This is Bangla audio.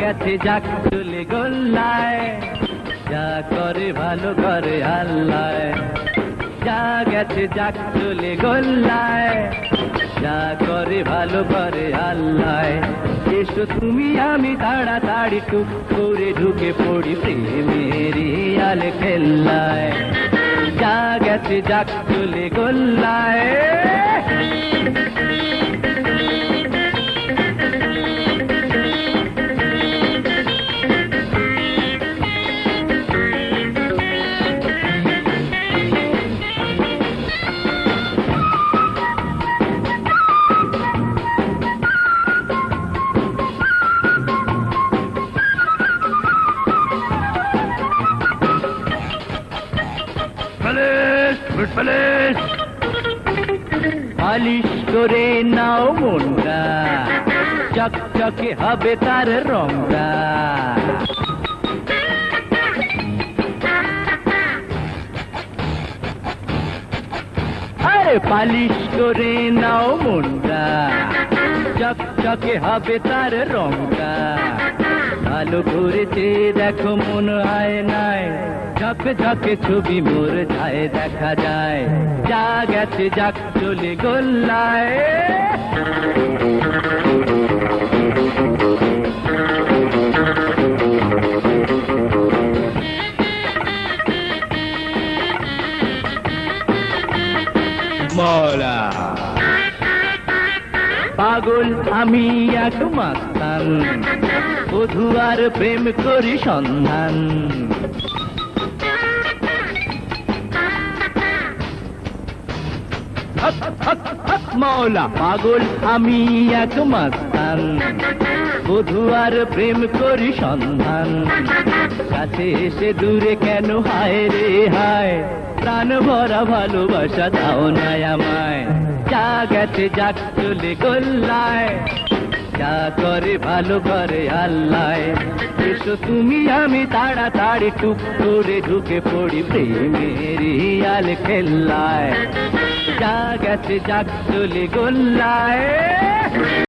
গেছে, যাক চলে গোল্লায়। যা করে ভালো করে আল্লাহ যা গেছে, যাক চলে গোল্লায়। যা করে ভালো করে আল্লাহ এসো তুমি, আমি তাড়াতাড়ি টুক করে ঢুকে পড়ি প্রেমের আল খেল্লায়। যা গেছে, যাক চলে গোল্লায়। প্যালেস গুড প্যালেস পালিশ করে নাও মনটা চকচকে হবে তার রংটা আরে পালিশ করে নাও মনটা চকচকে হবে তার রংটা ভালো করেছে দেখো মন হয় নাই ঝকে ঝকে ছবি মোর যায় দেখা যায়। যা গেছে যাক চলে গোল্লায়। মলা। পাগল, আমি এক মাস্তান বধু আর প্রেম করি সন্ধান। মৌলা পাগল, আমি এক মাস্তান বধু আর প্রেম করি সন্ধান। কাছে এসে দূরে কেন হায় রে হায়? প্রাণ ভরা ভালোবাসা দাও না আমায়। যা গেছে যাক চলে গোল্লায়। যা করে ভালো করে আল্লাহ এসো তুমি, আমি তাড়াতাড়ি টুক করে ঢুকে পড়ি প্রেমের আল খেল্লায়। যা গেছে যাক চলে গোল্লায়।